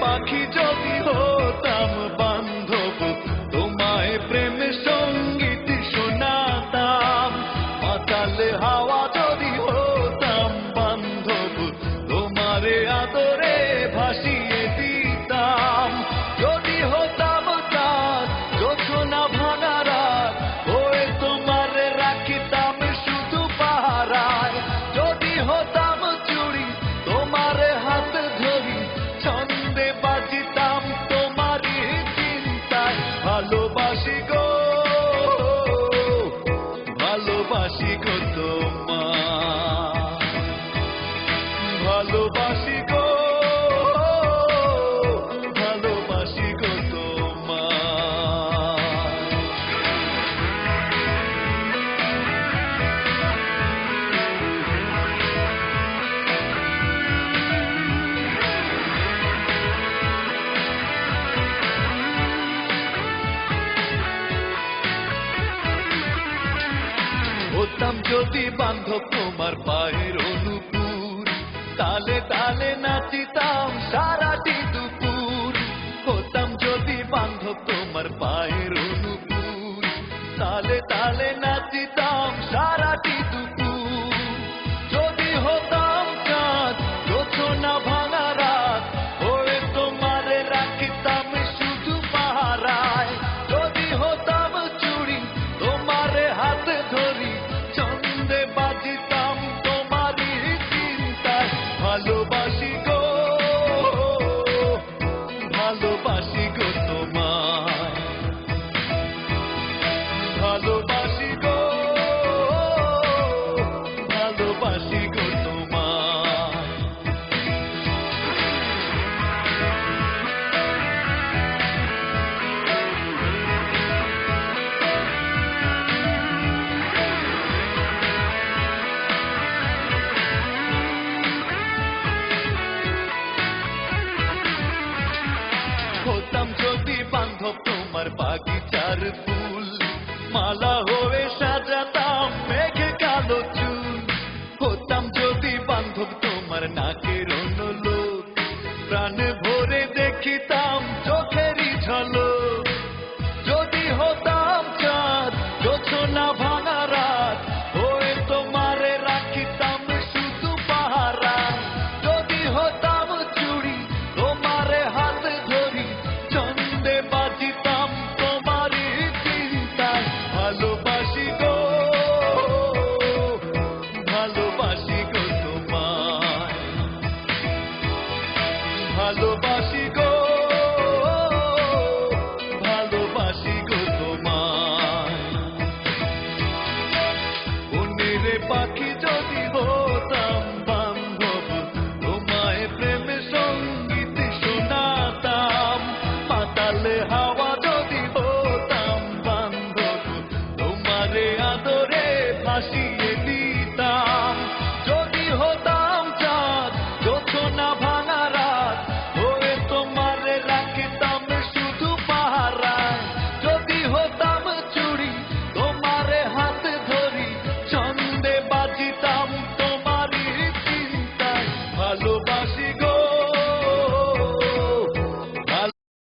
পাখি যদি হতাম বান্ধব, তোমায় প্রেম সংগীত শোনাতাম। মাতাল হাওয়া যদি হতাম বান্ধব, তোমারে আদরে ভাসিয়ে দিতাম। যদি হতাম তার যোচনা ভাঙা ভালোবাসি গো তোমা। ভালোবাসি গো হতাম যদি বান্ধব তোমার পায়ের অনুপুর তালে তালে নাচিতাম সারাটি দুপুর। হতাম যদি বান্ধব তোমার পায়ের অনুপুর তালে তালে নাচিতাম সারাটি দুপুর। पर बाकी चार फूल माला हो পাখি যদি হতাম বান্ধব তোমায় প্রেমে সংগীত শোনাতাম। পাতালে হা